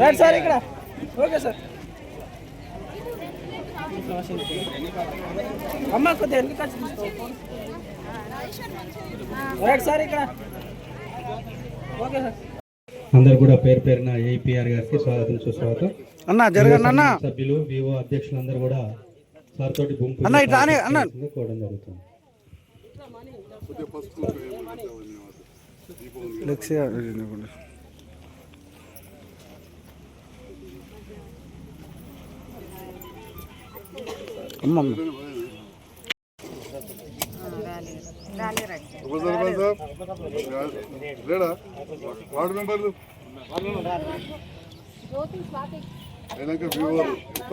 Right sir ఇక్కడ. Okay sir. అమ్మ కొద్దిగా ఎందుకు రైట్ సార్ ఇక్కడ. Okay sir. అందరు కూడా పేరు పేరున ఏపీఆర్ గారికి స్వాగతం సుస్వాగతం. అన్న జరగండి అన్న. సభ్యులు వివో అధ్యక్షులందరూ కూడా సార్ తోటి గుంపు అన్న, ఇటు రాని, అన్న. కోవడం జరుగుతుంది. అమ్మమ్మ సర్పంచ్ సాబ్ లేడా వార్డు మెంబర్లు అయినాక వివోలు ఒక్క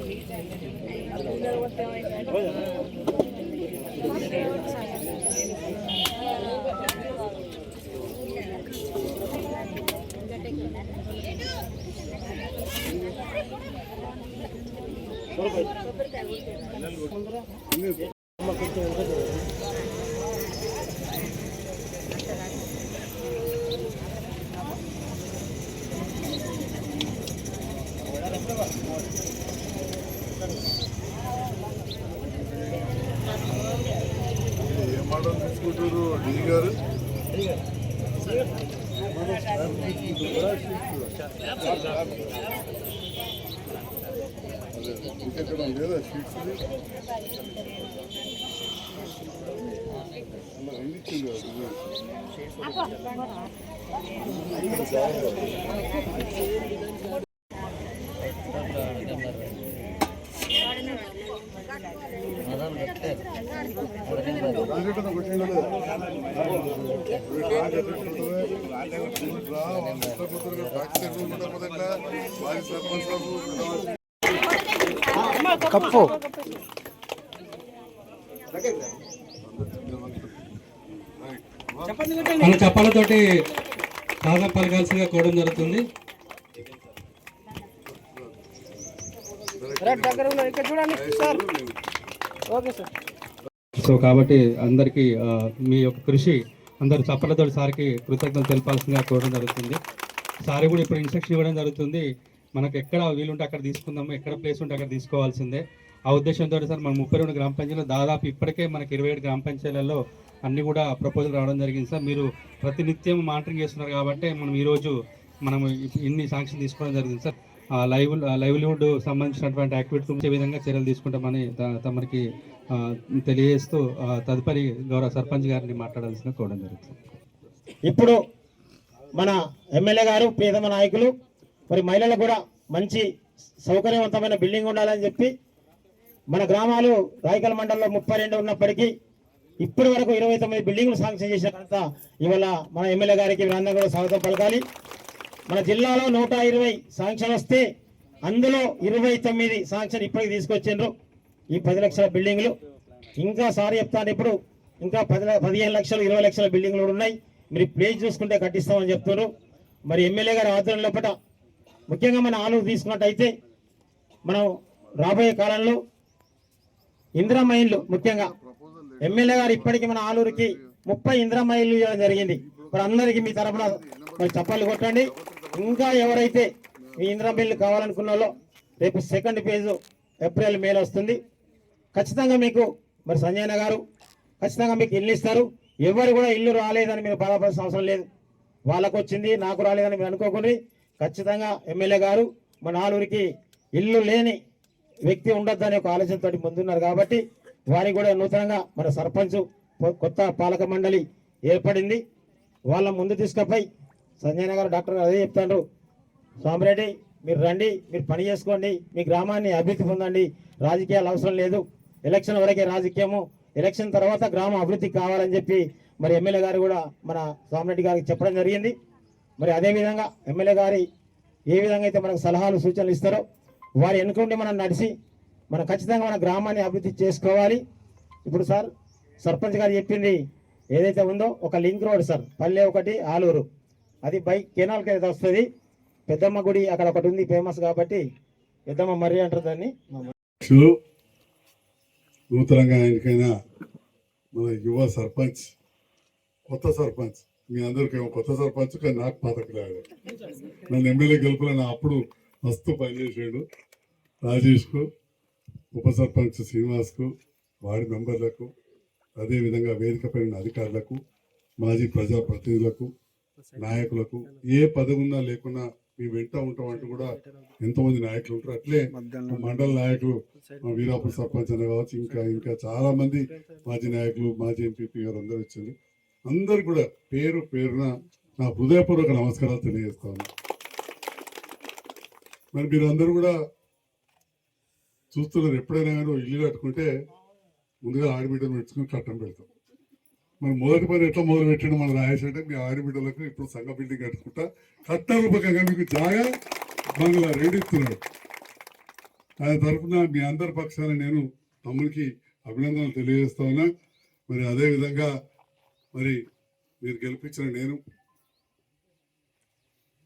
రెండా ఏం మాటలు తీసుకుంటారు డి గారు అదే, ఇంకెక్కడ లేదా షీట్స్ ఎన్ని కప్పు. మన చప్పాలతోటి స్వాగతం పలకాల్సిందిగా కోవడం జరుగుతుంది. సో కాబట్టి అందరికీ మీ యొక్క కృషి అందరు చప్పలతో సార్కి కృతజ్ఞతలు తెలపాల్సిందిగా కోరడం జరుగుతుంది. సార్ కూడా ఇప్పుడు ఇన్స్ట్రక్షన్ ఇవ్వడం జరుగుతుంది. మనకు ఎక్కడ వీలుంటే అక్కడ తీసుకుందాము ఎక్కడ ప్లేస్ ఉంటే అక్కడ తీసుకోవాల్సిందే. ఆ ఉద్దేశంతో సార్ మన ముప్పై రెండు గ్రామ పంచాయతీలో దాదాపు ఇప్పటికే మనకి ఇరవై ఏడు గ్రామ పంచాయతీలలో అన్నీ కూడా ప్రపోజల్ రావడం జరిగింది సార్. మీరు ప్రతినిత్యం మానిటరింగ్ చేస్తున్నారు కాబట్టి మనం ఈరోజు మనం ఇన్ని శాంక్షన్ తీసుకోవడం జరిగింది సార్. లైవ్ లైవ్లీవుడ్ సంబంధించినటువంటి యాక్టివిటీ ఉంచే విధంగా చర్యలు తీసుకుంటామని తమరికి తెలియజేస్తూ తదుపరి గౌరవ సర్పంచ్ గారిని మాట్లాడాల్సిన కోవడం జరుగుతుంది. ఇప్పుడు మన ఎమ్మెల్యే గారు ప్రియతమ నాయకులు మరి మహిళలకు కూడా మంచి సౌకర్యవంతమైన బిల్డింగ్ ఉండాలని చెప్పి మన గ్రామాలు రాయకల్ మండలంలో ముప్పై రెండు ఉన్నప్పటికీ ఇప్పటి వరకు ఇరవై తొమ్మిది బిల్డింగ్లు శాంక్షన్ చేసిన తర్వాత ఇవాళ మన ఎమ్మెల్యే గారికి వీరందరూ కూడా స్వాగతం పలకాలి. మన జిల్లాలో నూట ఇరవై శాంక్షన్ వస్తే అందులో ఇరవై తొమ్మిది శాంక్షన్ ఇప్పటికి తీసుకొచ్చిండ్రు ఈ పది లక్షల బిల్డింగ్లు. ఇంకా సారి చెప్తాను ఇప్పుడు ఇంకా పది పదిహేను లక్షలు ఇరవై లక్షల బిల్డింగ్లు కూడా ఉన్నాయి. మీరు ప్లేస్ చూసుకుంటే కట్టిస్తామని చెప్తున్నారు. మరి ఎమ్మెల్యే గారి ఆధ్వర్యం లోపల ముఖ్యంగా మన ఆలోచన తీసుకున్నట్టయితే మనం రాబోయే కాలంలో ఇందిరా మైన్లు ముఖ్యంగా ఎమ్మెల్యే గారు ఇప్పటికీ మన ఆలూరుకి ముప్పై ఇందిరా మైన్లు ఇవ్వడం జరిగింది. మరి అందరికీ మీ తరఫున మరి చప్పట్లు కొట్టండి. ఇంకా ఎవరైతే మీ ఇందిరా బిల్లు కావాలనుకున్న రేపు సెకండ్ పేజ్ ఏప్రిల్ మేలో వస్తుంది. ఖచ్చితంగా మీకు మరి సంజయన గారు ఖచ్చితంగా మీకు ఇల్లు ఇస్తారు. ఎవరు కూడా ఇల్లు రాలేదని మీరు బాధపడాల్సిన అవసరం లేదు. వాళ్ళకు వచ్చింది నాకు రాలేదని మీరు అనుకోకండి. ఖచ్చితంగా ఎమ్మెల్యే గారు మన ఆలూరికి ఇల్లు లేని వ్యక్తి ఉండొద్దని ఒక ఆలోచనతో ముందున్నారు కాబట్టి వారికి కూడా నూతనంగా మన సర్పంచ్ కొత్త పాలక మండలి ఏర్పడింది. వాళ్ళ ముందు తీసుకుపోయి సంజయ్ గారు డాక్టర్ గారు అదే చెప్తాండ్రు. స్వామిరెడ్డి మీరు రండి మీరు పని చేసుకోండి మీ గ్రామాన్ని అభివృద్ధి పొందండి. రాజకీయాలు అవసరం లేదు. ఎలక్షన్ వరకే రాజకీయము. ఎలక్షన్ తర్వాత గ్రామ అభివృద్ధి కావాలని చెప్పి మరి ఎమ్మెల్యే గారు కూడా మన స్వామిరెడ్డి గారికి చెప్పడం జరిగింది. మరి అదే విధంగా ఎమ్మెల్యే గారి ఏ విధంగా అయితే మనకు సలహాలు సూచనలు ఇస్తారో వారి ఎన్నుకుంటే మనం నడిచి మనం ఖచ్చితంగా మన గ్రామాన్ని అభివృద్ధి చేసుకోవాలి. ఇప్పుడు సార్ సర్పంచ్ గారు చెప్పింది ఏదైతే ఉందో ఒక లింక్ రోడ్ సార్ పల్లె ఒకటి ఆలూరు. అది బై కెనాల్కి అయితే వస్తుంది. పెద్దమ్మ గుడి అక్కడ ఒకటి ఉంది ఫేమస్ కాబట్టి పెద్దమ్మ మర్రి అంటారు దాన్ని. నూతనంగా ఆయనకైనా మన యువ సర్పంచ్ కొత్త సర్పంచ్ మీ అందరికేమో కొత్త సర్పంచ్ కానీ నాకు పాతకురాడు నన్ను ఎమ్మెల్యే గెలుపులో నా అప్పుడు మస్తు పనిచేసాడు రాజేష్కు ఉప సర్పంచ్ శ్రీనివాస్కు వార్డు మెంబర్లకు అదేవిధంగా వేదిక పైన అధికారులకు మాజీ ప్రజాప్రతినిధులకు నాయకులకు ఏ పదవి ఉన్నా లేకున్నా మీ వెంట ఉంటాం అంటూ కూడా ఎంతోమంది నాయకులు ఉంటారు. అట్లే మండల నాయకులు మా వీరాపూర్ సర్పంచ్ అన్న కావచ్చు ఇంకా ఇంకా చాలా మంది మాజీ నాయకులు మాజీ ఎంపీపీ గారు అందరూ వచ్చారు. అందరు కూడా పేరు పేరున నా హృదయపూర్వక నమస్కారాలు తెలియజేస్తాను మరి మీరు అందరూ కూడా చూస్తున్నారు ఎప్పుడైనా కానీ ఇల్లు కట్టుకుంటే ముందుగా ఆడబిడ్డను పెట్టుకుని కట్టం పెడతాం. మరి మొదటి పని ఎట్లా మొదలు పెట్టండి మన రాయేష్ మీ మీ బిడ్డలకు ఇప్పుడు సంఘ బిల్డింగ్ కట్టుకుంటా. కట్టరూపకంగా మీకు జాగా బంగ్లా రెండు ఇస్తున్నాడు. ఆయన తరఫున మీ అందరి పక్షాన నేను తమ్ముడికి అభినందనలు తెలియజేస్తా ఉన్నా. మరి అదే విధంగా మరి మీరు గెలిపించిన నేను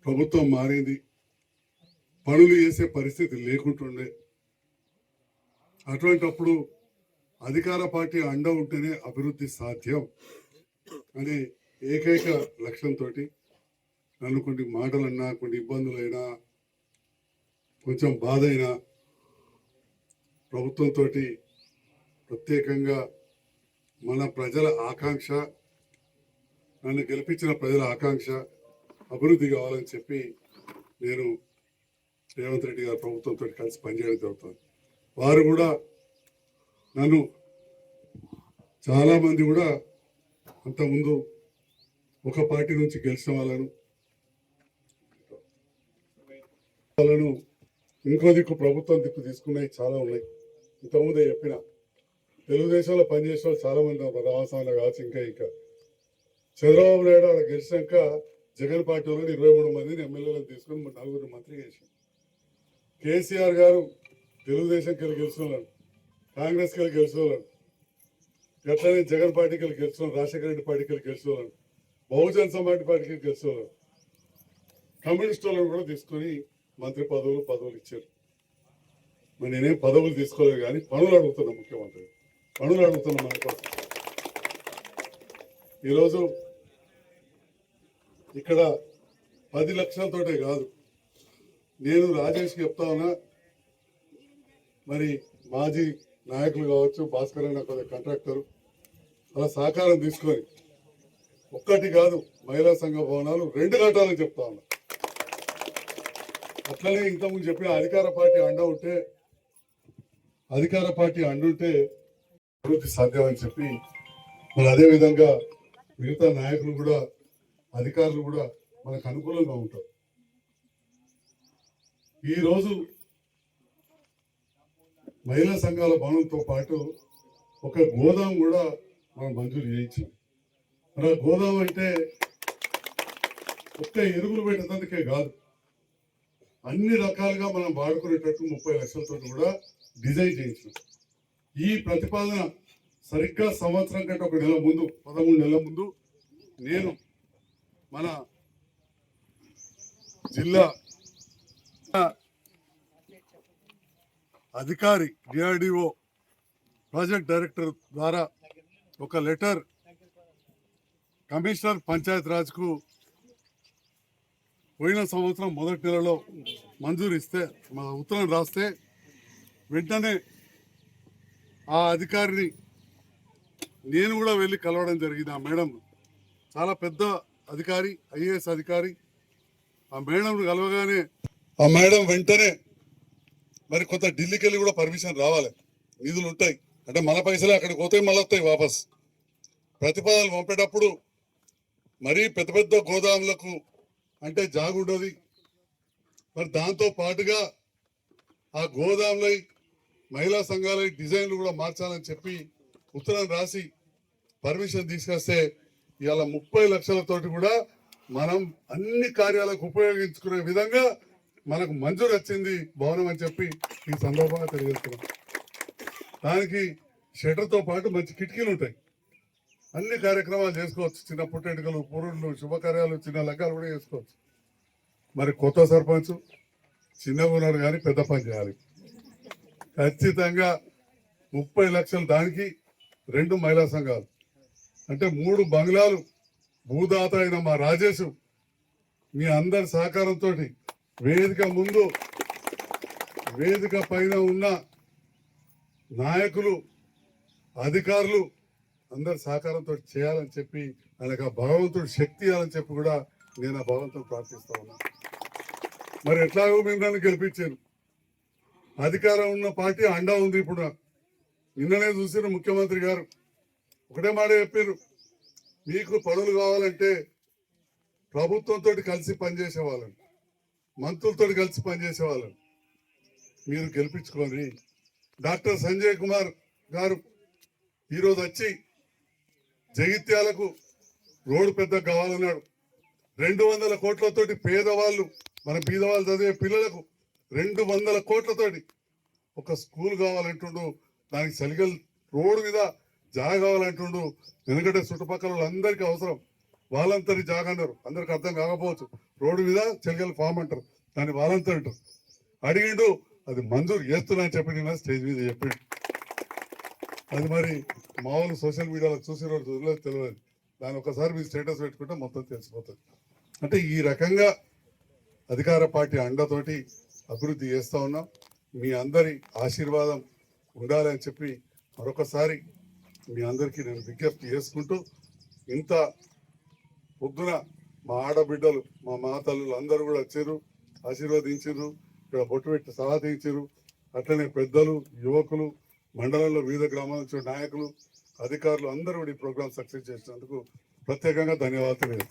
ప్రభుత్వం మారింది. పనులు చేసే పరిస్థితి లేకుంటుండే. అటువంటప్పుడు అధికార పార్టీ అండ ఉంటేనే అభివృద్ధి సాధ్యం అనే ఏకైక లక్ష్యంతో నన్ను కొన్ని మాటలన్నా కొన్ని ఇబ్బందులైనా కొంచెం బాధ అయినా ప్రభుత్వంతో ప్రత్యేకంగా మన ప్రజల ఆకాంక్ష నన్ను గెలిపించిన ప్రజల ఆకాంక్ష అభివృద్ధి కావాలని చెప్పి నేను రేవంత్ రెడ్డి గారి ప్రభుత్వంతో కలిసి పనిచేయడం జరుగుతుంది. వారు కూడా నన్ను చాలా మంది కూడా అంతకుముందు ఒక పార్టీ నుంచి గెలిచిన వాళ్ళను వాళ్ళను ఇంకో దిక్కు ప్రభుత్వం దిక్కు తీసుకున్నాయి చాలా ఉన్నాయి. ఇంతకుముందే చెప్పిన తెలుగుదేశంలో పనిచేసే వాళ్ళు చాలా మంది రామస్వామిలో కావచ్చు ఇంకా ఇంకా. చంద్రబాబు నాయుడు అక్కడ గెలిచాక జగన్ పార్టీలో ఇరవై మూడు మందిని ఎమ్మెల్యేలను తీసుకుని నలుగురు మంత్రి చేసి కేసీఆర్ గారు తెలుగుదేశంకి వెళ్ళి గెలిచిన కాంగ్రెస్ కాంగ్రెస్కి వెళ్ళి ఎట్లనే జగన్ పార్టీకి వెళ్ళి రాజశేఖర రెడ్డి పార్టీకి వెళ్ళి బహుజన్ సమాజ్ పార్టీకి వెళ్ళి గెలిచిన వాళ్ళు కమ్యూనిస్ట్ వాళ్ళని కూడా తీసుకొని మంత్రి పదవులు పదవులు ఇచ్చారు. మరి నేనేం పదవులు తీసుకోలేదు కానీ పనులు అడుగుతున్నా ముఖ్యమంత్రి. పనులు అడుగుతున్నా మన కోసం. ఈరోజు ఇక్కడ పది లక్షలతోటే కాదు. నేను రాజేష్కి చెప్తా ఉన్నా మరి మాజీ నాయకులు కావచ్చు భాస్కర్ అన్న కొద్దిగా కాంట్రాక్టర్ అలా సహకారం తీసుకొని ఒక్కటి కాదు మహిళా సంఘ భవనాలు రెండు కట్టాలని చెప్తా ఉన్నా. అట్లనే ఇంతకుముందు చెప్పిన అధికార పార్టీ అండ ఉంటే అధికార పార్టీ అండుంటే అభివృద్ధి సాధ్యం అని చెప్పి మరి అదే విధంగా మిగతా నాయకులు కూడా అధికారులు కూడా మనకు అనుకూలంగా ఉంటారు. ఈ రోజు మహిళా సంఘాల భవనంతో పాటు ఒక గోదాం కూడా మనం మంజూరు చేయించాం. మరి ఆ గోదాం అంటే ఒక్క ఎరువులు పెట్టేందుకే కాదు. అన్ని రకాలుగా మనం వాడుకునేటట్టు ముప్పై లక్షలతో కూడా డిజైన్ చేయించాం. ఈ ప్రతిపాదన సరిగ్గా సంవత్సరం కంటే ఒక నెల ముందు పదమూడు నెలల ముందు నేను మన జిల్లా అధికారి డిఆర్డిఓ ప్రాజెక్ట్ డైరెక్టర్ ద్వారా ఒక లెటర్ కమిషనర్ పంచాయత్ రాజ్కు పోయిన సంవత్సరం మొదటి నెలలో మంజూరు ఇస్తే మా ఉత్తరం రాస్తే వెంటనే ఆ అధికారిని నేను కూడా వెళ్ళి కలవడం జరిగింది. ఆ మేడం చాలా పెద్ద అధికారి ఐఏఎస్ అధికారి. ఆ మేడంను కలవగానే ఆ మేడం వెంటనే మరి కొంత ఢిల్లీకి వెళ్ళి కూడా పర్మిషన్ రావాలి. నిధులు ఉంటాయి. అంటే మన పైసలే అక్కడికి పోతాయి మళ్ళీ వస్తాయి వాపస్. ప్రతిపాదనలు పంపేటప్పుడు మరీ పెద్ద పెద్ద గోదాములకు అంటే జాగుండదు. మరి దాంతో పాటుగా ఆ గోదాములై మహిళా సంఘాల డిజైన్లు కూడా మార్చాలని చెప్పి ఉత్తరం రాసి పర్మిషన్ తీసుకొస్తే ఇవాళ ముప్పై లక్షలతోటి కూడా మనం అన్ని కార్యాలకు ఉపయోగించుకునే విధంగా మనకు మంజూరు వచ్చింది భవనం అని చెప్పి ఈ సందర్భంగా తెలియజేస్తున్నాం. దానికి షటర్తో పాటు మంచి కిటికీలు ఉంటాయి. అన్ని కార్యక్రమాలు చేసుకోవచ్చు. చిన్న పుట్టెంటుకలు పురుళ్ళు శుభకార్యాలు చిన్న లగ్గాలు కూడా చేసుకోవచ్చు. మరి కొత్త సర్పంచ్ చిన్నగా ఉన్నారు కానీ పెద్ద పని చేయాలి. ఖచ్చితంగా ముప్పై లక్షలు దానికి రెండు మహిళా సంఘాలు. అంటే మూడు బంగ్లాలు భూదాత అయిన మా రాజేష్ మీ అందరి సహకారంతో వేదిక ముందు వేదిక పైన ఉన్న నాయకులు అధికారులు అందరి సహకారంతో చేయాలని చెప్పి ఆయనకు ఆ భగవంతుడు శక్తి ఇవ్వాలని చెప్పి కూడా నేను ఆ భగవంతుడు ప్రార్థిస్తా ఉన్నా. మరి ఎట్లాగో మేము నన్ను గెలిపించాను అధికారం ఉన్న పార్టీ అండా ఉంది ఇప్పుడు. నిన్ననే చూసిన ముఖ్యమంత్రి గారు ఒకటే మాట చెప్పారు. మీకు పనులు కావాలంటే ప్రభుత్వంతో కలిసి పనిచేసే వాళ్ళని. మంత్రులతో కలిసి పనిచేసే వాళ్ళని మీరు గెలిపించుకొని డాక్టర్ సంజయ్ కుమార్ గారు ఈరోజు వచ్చి జగిత్యాలకు రోడ్డు పెద్ద కావాలన్నాడు. రెండు వందల కోట్లతోటి పేదవాళ్ళు మన బీదవాళ్ళు చదివే పిల్లలకు రెండు వందల కోట్లతోటి ఒక స్కూల్ కావాలంటుండు దానికి సలిగల్ రోడ్డు మీద జాగా కావాలంటుండు వెనుకటే చుట్టుపక్కల వాళ్ళందరికీ అవసరం. వాళ్ళంతరి జాగా అన్నారు అందరికి అర్థం కాకపోవచ్చు. రోడ్డు మీద చెలిగల్ ఫామ్ అంటారు. దాన్ని వాళ్ళంతరి అంటారు. అడిగిండు అది మంజూరు చేస్తున్నా అని చెప్పి నేను స్టేజ్ మీద చెప్పిండు. అది మరి మామూలు సోషల్ మీడియాలో చూసిన రోజు చూడలేదు తెలియదు దాని ఒకసారి మీ స్టేటస్ పెట్టుకుంటే మొత్తం తెలిసిపోతుంది. అంటే ఈ రకంగా అధికార పార్టీ అండతోటి అభివృద్ధి చేస్తూ ఉన్నాం. మీ అందరి ఆశీర్వాదం ఉండాలని చెప్పి మరొకసారి మీ అందరికీ నేను విజ్ఞప్తి చేసుకుంటూ ఇంత పొద్దున మా ఆడబిడ్డలు మా మాతలు అందరూ కూడా వచ్చారు ఆశీర్వదించారు ఇక్కడ బొట్టు పెట్టి సహాదించారు అట్లనే పెద్దలు యువకులు మండలంలో వివిధ గ్రామాల నుంచి నాయకులు అధికారులు అందరూ కూడా ఈ ప్రోగ్రామ్ సక్సెస్ చేసినందుకు ప్రత్యేకంగా ధన్యవాదాలు